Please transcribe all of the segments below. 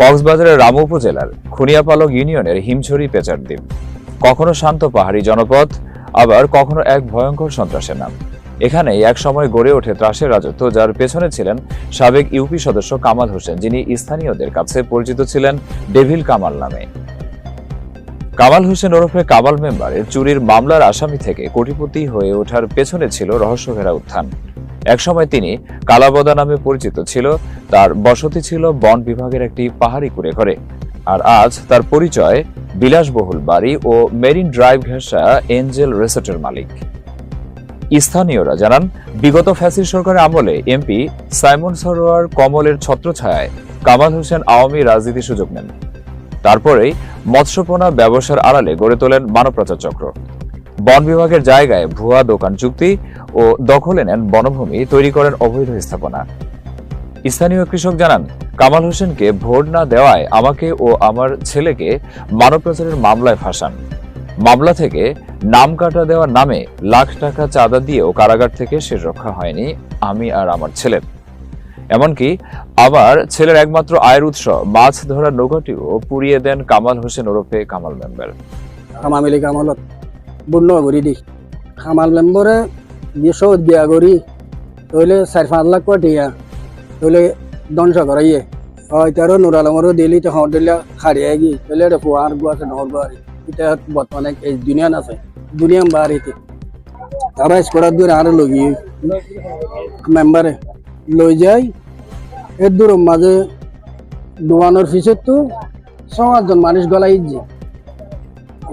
কক্সবাজারের রাম উপজেলার খুনিয়াপালং ইউনিয়নের হিমছড়ি পেচার দ্বীপ। কখনো শান্ত পাহাড়ি জনপথ আবার কখনো এক ভয়ঙ্কর সন্ত্রাসের নাম। এখানে এক সময় গড়ে ওঠে ত্রাসের রাজত্ব, যার পেছনে ছিলেন সাবেক ইউপি সদস্য কামাল হোসেন, যিনি স্থানীয়দের কাছে পরিচিত ছিলেন ডেভিল কামাল নামে। কামাল হোসেন ওরফে কামাল মেম্বারের চুরির মামলার আসামি থেকে কোটিপতি হয়ে ওঠার পেছনে ছিল রহস্যঘেরা উত্থান। একসময় তিনি কালাবদা নামে পরিচিত ছিল, তার বসতি ছিল বন বিভাগের একটি পাহাড়ি কুড়ে ঘরে। আর আজ তার পরিচয় বিলাসবহুল বাড়ি ও মেরিন ড্রাইভ ঘেঁষা এঞ্জেল রিসোর্টের মালিক। স্থানীয়রা জানান, বিগত ফ্যাসির সরকারের আমলে এমপি সাইমন সরোয়ার কমলের ছত্রছায়ায় কামাল হোসেন আওয়ামী রাজনীতি সুযোগ নেন। তারপরেই মৎস্যপোনা ব্যবসার আড়ালে গড়ে তোলেন মানব পাচার চক্র। বন বিভাগের জায়গায় ভুয়া দোকান চুক্তি ও দখলে নেন বনভূমি তৈরি করেন অবৈধ স্থাপনা। স্থানীয় কৃষক জানান, কামাল হোসেনকে ভোট না দেওয়ায় আমাকে ও আমার ছেলেকে মানব পাচারের মামলায় ফাঁসান। মামলা থেকে নাম কাটা দেওয়ার নামে লাখ টাকা চাঁদা দিয়েও কারাগার থেকে সে রক্ষা হয়নি আমি আর আমার ছেলের এমনকি আবার ছেলের একমাত্র আয়ের উৎস, মাছ ধরার নৌকাটিও পুড়িয়ে দেন কামাল হোসেন ওরফে কামাল মেম্বার। খামামিলি কামালত বন্য করি দি। খামাল মেম্বরে বিশ দিয়া করি তইলে চার পাঁচ লাখ কোটিয়া তইলে ধ্বংস করাইয়ে হয় তারও নুর আলমরও দিলি তখন দিলে খাড়িয়ে গি, তইলে ফুয়ার গু আছে নহর বাড়ি এটা বর্তমানে এই দুনিয়ান আছে দুনিয়াম বাড়িতে তারা স্কোয়ার দূর আর লগি মেম্বারে লই যাই এর দূর মাঝে দোকানের পিছত তো সমাজজন মানুষ গলাই যে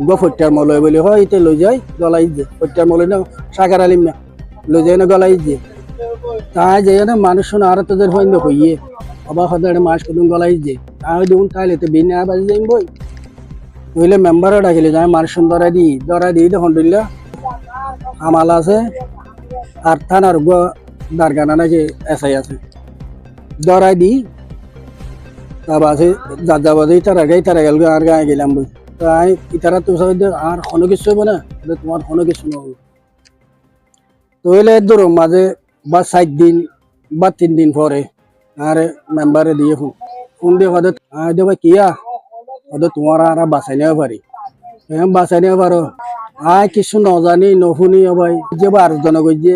গো ফট্টার মলয় বলি হয়, ইতে লই যাই গলাই যে ফট্টার মলয় না সাকার আলিম না, লই যাই না গলাই যে তাই যাই না, মানুষ শোনা আর তোদের হইন হইয়ে। অবা হদারে মাস কদম গলাই যে তাই দেখুন, তাইলে তো বিনা বাজি যাইম বই। কইলে মেম্বারও ডাকিলে, যাই, মানুষ দরা দি দরা দি, দেখুন দিল্লা আমাল আছে, আর থানার গো দারগানা নাকি এসআই আছে। দরাই দি। তারপর যাব যে তারা গাই তারা গেল আর গায়ে গেলাম বই। তাই ইতারা তো আর কোনো কিছু হবে না তোমার কোনো কিছু নহব তো এলে ধরো মাঝে বা সাত দিন বা তিন দিন পরে আর মেম্বারে দিয়ে ফোন। ফোন দিয়ে হয়তো আয় দেবে কিয়া হয়তো তোমার আর বাঁচাই নেওয়া পারি হ্যাঁ বাঁচাই পারো আয়, কিছু নজানি, নশুনি হবাই যে বা আর জনগণ যে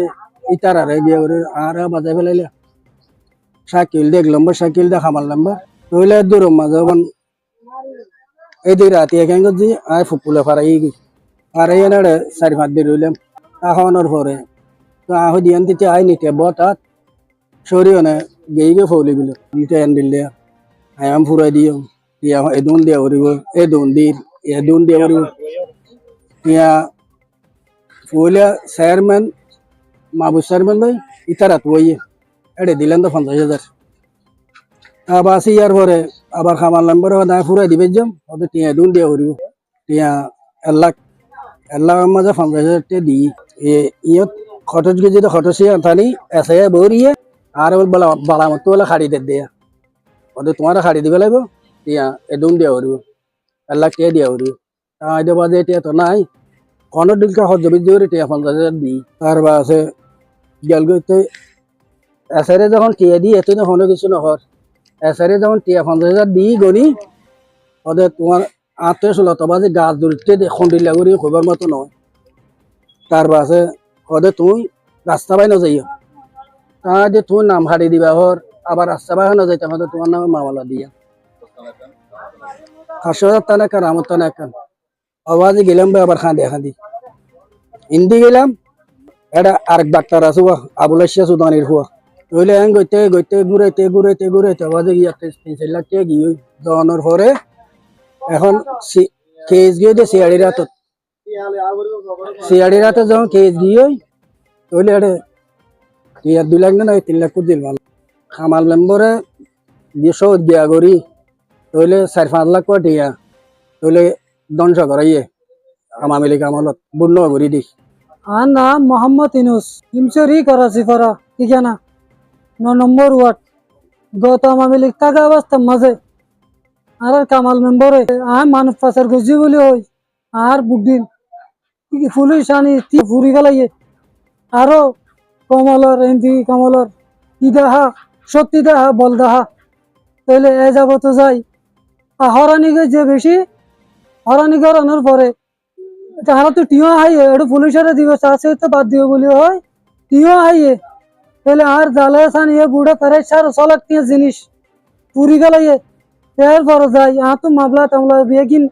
করে আর বাজাই ফেলাইলে। সাইকেল দেখলাম বা সাইকেল দেখা মারলাম বা। নইলে দূর মাঝে বান এদিকে রাতে এখান যে আয় ফুপুলে ফারাই গই ফারাই এনে চারি পাঁচ দিন রইলাম। আহনের পরে তো আহ দিয়ান তিতে আই নিতে বতাত সরি না, গেই গে ফৌলি গেল। নিতে এন দিলে আয়াম ফুরাই দিও। ইয়া এদুন দিয়ে উড়িব এদুন দিল এদুন দিয়ে উড়িব ইয়া ফুলে চেয়ারম্যান মাহবুব চেয়ারম্যান ভাই, ইতারাত বইয়ে। এড়ে দিলেন তো পঞ্চাশ হাজার। আবার ইয়ার পরে আবার খামার নাম্বার নাই, ফুরাই দিবে যাম ওদের টিয়া দুন দিয়ে উড়িব টিয়া এক লাখ, এক লাখের মাঝে পঞ্চাশ হাজার টিয়া দিই। ইয়ত খটচ গিয়ে যদি খটচি আনথানি এসে বরিয়ে আর বল বালা মতো বলে খাড়ি দে দিয়া। ওদের তোমার খাড়ি দিবে লাগবে? টিয়া এদুন দিয়ে উড়িব এক লাখ টিয়া দিয়ে উড়িব তাই দেবা যে টিয়া তো নাই। কোনো দিলকে হজ জমি দিয়ে টিয়া পঞ্চাশ হাজার দিই। তারপর আছে গেল তো এসারে যখন টিয়া দিই এত না কোনো কিছু নহর এসারে যখন টিয়া পঞ্চাশ হাজার দিই গনি ওদের তোমার আত্মীয় ষোলো তবা যে গাছ দূরতে খন্ডিলা করি খবর মতো নয় তার পাশে ওদের তুই রাস্তা বাই নযাইও তাই যে তুই নাম হারি দিবা হর আবার রাস্তা বাই না যাইতে আমাদের তোমার নামে মামলা দিয়া। পাঁচশো হাজার টাকা কান আমার টাকা কান? আওয়াজে গেলাম ভাই আবার খাঁদি খাঁদি হিন্দি গেলাম, এটা আরেক ডাক্তার আছে আবুল আসিয়া সুদানির হুয়া নইলে এন গইতে গইতে ঘুরাইতে ঘুরাইতে ঘুরাইতে তিন চার লাখ টাকা গিয়ে জনের পরে এখন কেস গিয়ে দিয়ে সিয়াড়ি রাতত। সিয়াড়ি রাতে যখন কেস গিয়ে নইলে এটা ইয়ার দুই লাখ না, তিন লাখ দিল মানে খামাল মেম্বরে দুশো দিয়া করি নইলে চার, পাঁচ লাখ করে দিয়া নইলে ধ্বংস করাইয়ে আমামিলি কামালত বন্য করি দিস আর নাম মোহাম্মদ ইনুস হিমচুরি করা ঠিকানা ন নম্বর ওয়ার্ড। গৌতম আমি লিখ থাকা অবস্থার মাঝে। আর কামাল মেম্বরে। আর মানুষ পাচার গজি বলি হই। আর বুকদিন। পুলিশ আনি ফুরি গেলাইয়ে। আরও কমলর, এমপি কমলর। ই দেখা সত্যি দেখা বল দেখা তাহলে এ যাব তো যাই আর হরানিকে যে বেশি, হরানি করানোর পরে। তাহারা তো টিও হাইয়ে এটা পুলিশের দিবে চাষে তো বাদ দিবে বলি হয় টিও হাইয়ে। তাহলে আর জালে সানিয়ে বুড়ে পেরে সার সলাক নিয়ে জিনিস? পুরি গেলাইয়ে এরপর যাই, আ তো মামলা টামলা বিয়ে কিন।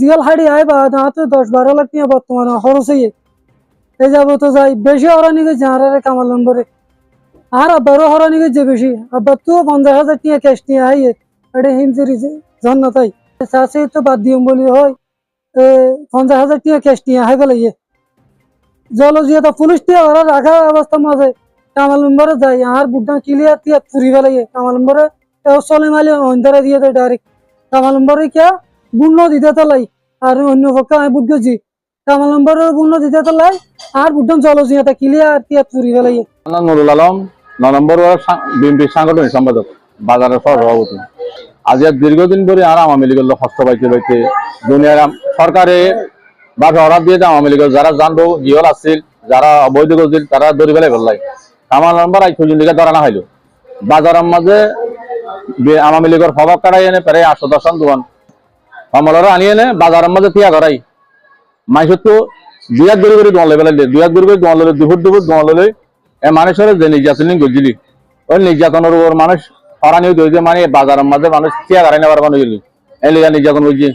জিয়াল হাড়ি আয় বা, আ তো দশ বারো লাখ নিয়ে বর্তমানে খরচ হইয়ে। এই যাব তো যাই, বেশি হরানি গেছে আর কামাল নম্বরে। আর আব্বারও হরানি গেছে বেশি। আব্বার তো পঞ্চাশ হাজার টিয়া ক্যাশ নিয়ে আইয়ে এটা হিমচুরি জন্নতাই। চাষে তো বাদ দিম বলি হয় পঞ্চাশ হাজার টিয়া ক্যাশ নিয়ে হাই পেলাইয়ে জল জিয়া পুলিশ টিয়া ওরা রাখা অবস্থা মাঝে, কামাল নম্বরে যাই আর ক্লিয়ার টিয়া পুরি নম্বরে চলে মালি অন্তরে দিয়ে দেয় ডাইরেক্ট কামাল নম্বরে গুণ্য দিতে তোলাই আর অন্য পক্ষে আমি বুঝ গেছি কামাল গুণ্য দিতে তো লাই। আর বুড্ডন চলো জিয়া ক্লিয়ার টিয়া পুরি নাম নুরুল আলম ন নম্বর বিএনপি সাংগঠনিক সম্পাদক, বাজারের সভাপতি। আজ দীর্ঘদিন ধরে আর আওয়ামী লীগের হস্ত পাইতে পাইতে দুনিয়ার সরকারে বাপে অর্ডার দিয়ে দেয় আওয়ামী লীগের যারা জানব গিয়ল আসছিল যারা অবৈধ করছিল তারা দড়ি বেলায় ফেললাই আমার নাম্বার আজ পর্যন্ত ধরা না হইল। বাজারের মাঝে আওয়ামী লীগের খবর কাটাই এনে প্রায় আটশো দশন দোকান কমলরা আনিয়ে এনে বাজারের মাঝে থিয়া করাই মাইসত তো দুই এক দূরে করে দোয়ান লেবেলাই দুই এক দূরে করে দোয়ান ললে দুপুর দুপুর দোয়ান ললে এ মানুষের যে নির্যাতন গজিলি। ওই নির্যাতনের উপর মানুষ হরানি হইতে মানে বাজারের মাঝে মানুষ চিয়া গাড়াই নেবার মানুষ গেলি এই লিগা নির্যাতন হয়েছে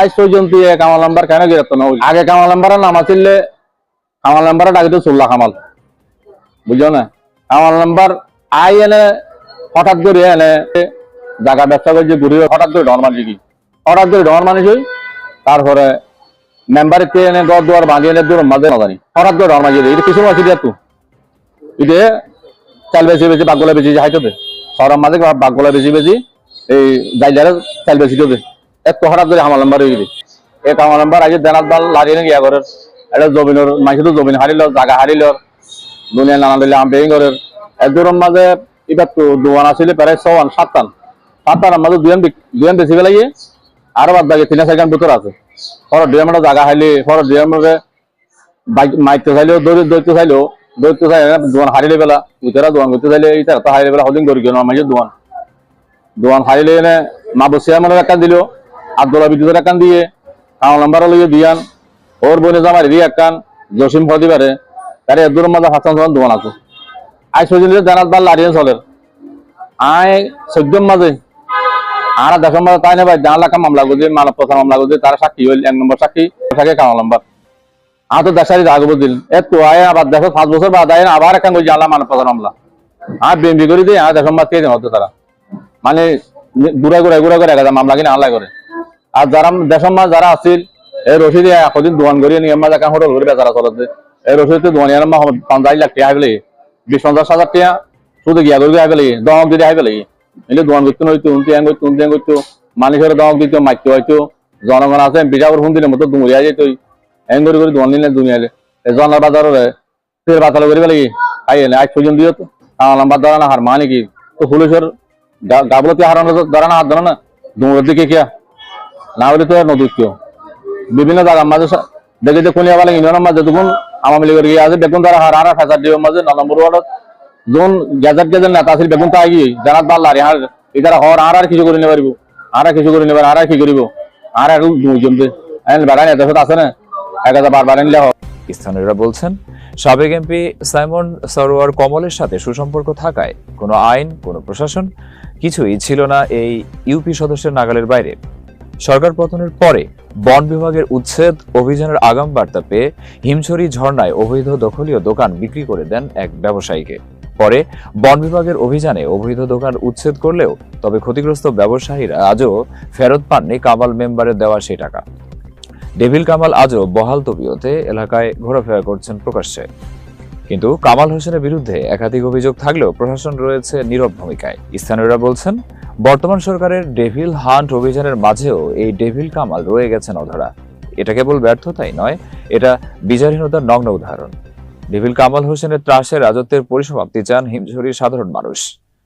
আজ পর্যন্ত কামাল নাম্বার কেন গ্রেপ্তার না আগে কামাল নাম্বারের নাম আছিল কামাল নাম্বারে ডাকিত সুল্লা কামাল। বুঝছ না? কামাল নাম্বার আই এনে হঠাৎ করে এনে জায়গা ব্যবসা করছে ঘুরে হঠাৎ করে ডর মানছি কি? হঠাৎ করে ডর মানুষ তারপরে মেম্বারের তে এনে দর দুয়ার বাঁধিয়ে এনে দূর মাঝে না জানি হঠাৎ করে ডর মাঝে এটা কিছু আছে দিয়া তো ইতে চাল বেশি বেশি বাগগুলা বেশি হাইতো সরম মাঝে বাগগুলা বেশি বেশি, এই জাইলারে চাল বেশি দে। এত হঠাৎ করে আমার নাম্বার হয়ে গেলি। এক আমার নাম্বার, আগে দেনাত বাল লারিয়ে গিয়া করে এটা জমিনের মাইসে জমিন হারিল দুনিয়া নানা দিলে আম বেরিং করে এক দূরের মাঝে এবার তো দোয়ান আসলে প্রায় ছওয়ান সাতটান। সাতটার মাঝে দুয়ান দুয়ান বেশি বেলাইয়ে আরও বাদ বাকি তিন চারখান ভিতর আছে। ফরত ডিএমের জায়গা হাইলে ফরত ডিএমের মাইতে চাইলেও, দৌড় দৌড়তে চাইলেও দৌড়তে চাইলে দোয়ান হারিলে বেলা উতেরা দোয়ান করতে চাইলে তো হারিলে বেলা হদিন করি কেন? মাঝে দোয়ান। দোয়ান হারিলে এনে মা বসিয়া মানে একান দিল। আব্দুল্লাহ বিদ্যুতের একান দিয়ে কাউন নাম্বার লইয়ে দিয়ান, ওর বনে জামার রি একান জসিম ফদিবারে তারে এদুর মাঝে হাসান সালাম দোয়ান আছে। আই সজিলে জানাত বাল লারিয়ান চলের আয় চোদ্দম মাঝে আর দেখো মাঝে তাই না দেড় লাখ মামলা করছে, মানব প্রচার মামলা করছে, তারা সাক্ষী হইল, এক নম্বর সাক্ষী, থাকে কাউন নাম্বার। আ তো দেশারি আগে বুঝিল, এ তো আয় আবার দেখো পাঁচ বছর বাদ আয়, আবার একটা কই জানলাম মানব প্রচার মামলা। আর বিএমপি করে দিয়ে আর মাছ কে হতো তারা। মানে ঘুরা ঘুরা ঘুরা করে মামলা কিনে আল্লাহ করে। আর যারা দেশের মাছ যারা আছিল, এই রশিদে এতদিন দোয়ান করিয়ে নিয়ে মাছ একা হোটেল করে বেচারা চলছে এই রশিদে দোয়ানিয়ার মা পঞ্চাশ লাখ টাকা গেলে বিশ, পঞ্চাশ হাজার টাকা শুধু গিয়া করে আগে লাগে দমক দিতে আগে লাগে এলে দোয়ান করতে নইতো উনতি আং করতো উনতি আং করতো মানুষের দমক দিত মাইতে হয়তো জনগণ আছে বিজাপুর ফোন দিলে মতো দুমরিয়া যেত এং করে করে দোয়ান নিলে দুনিয়ালে জনার বাজারে ফের বাতালো করে লাগে। আই এনে আজ পর্যন্ত দিও তো আমার ধরা না হার মানে কি তো পুলিশের গাবলতে হারানো ধরা না হাত ধরা না? দুমরের দিকে কিয়া? না হলে তো নদী বিভিন্ন জায়গার মাঝে দেখে যে মাঝে দেখুন আওয়ামী লীগের গিয়ে আছে বেগুন তারা মাঝে নম্বর ওয়ার্ডত গেজার নেতা আছিল বেগুন জানাত আর আর কিছু করে নিতে পারিব আর কিছু করে আর কি করিব আর নেতা সাথে আছে না? এক হাজার বারবার স্থানীয়রা বলছেন, সাবেক এমপি সাইমন সরোয়ার কমলের সাথে সুসম্পর্ক থাকায় কোনো আইন, কোনো প্রশাসন কিছুই ছিল না এই ইউপি সদস্যের নাগালের বাইরে। সরকার পতনের পরে বন বিভাগের উচ্ছেদ অভিযানের আগাম বার্তা পেয়ে হিমছড়ি, ঝর্ণায় অবৈধ দখলীয় দোকান বিক্রি করে দেন এক ব্যবসায়ীকে। পরে বন বিভাগের অভিযানে অবৈধ দোকান উচ্ছেদ করলেও তবে ক্ষতিগ্রস্ত ব্যবসায়ীরা আজও ফেরত পাননি কামাল মেম্বারের দেওয়া সেই টাকা। ডেভিল কামাল আজও বহাল তবিয়তে এলাকায় ঘোরাফেরা করছেন প্রকাশ্যে। কিন্তু কামাল হোসেনের বিরুদ্ধে একাধিক অভিযোগ থাকলেও প্রশাসন রয়েছে নীরব ভূমিকায়। স্থানীয়রা বলছেন, বর্তমান সরকারের ডেভিল হান্ট অভিযানের মাঝেও এই ডেভিল কামাল রয়ে গেছেন অধরা। এটা কেবল ব্যর্থতাই নয়, এটা বিচারহীনতার নগ্ন উদাহরণ। ডেভিল কামাল হোসেনের ত্রাসের রাজত্বের পরিসমাপ্তি চান হিমঝুরির সাধারণ মানুষ।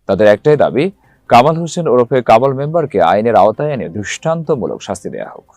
তাদের একটাই দাবি, কামাল হোসেন ওরফে কামাল মেম্বারকে আইনের আওতায় এনে দৃষ্টান্তমূলক শাস্তি দেওয়া হোক।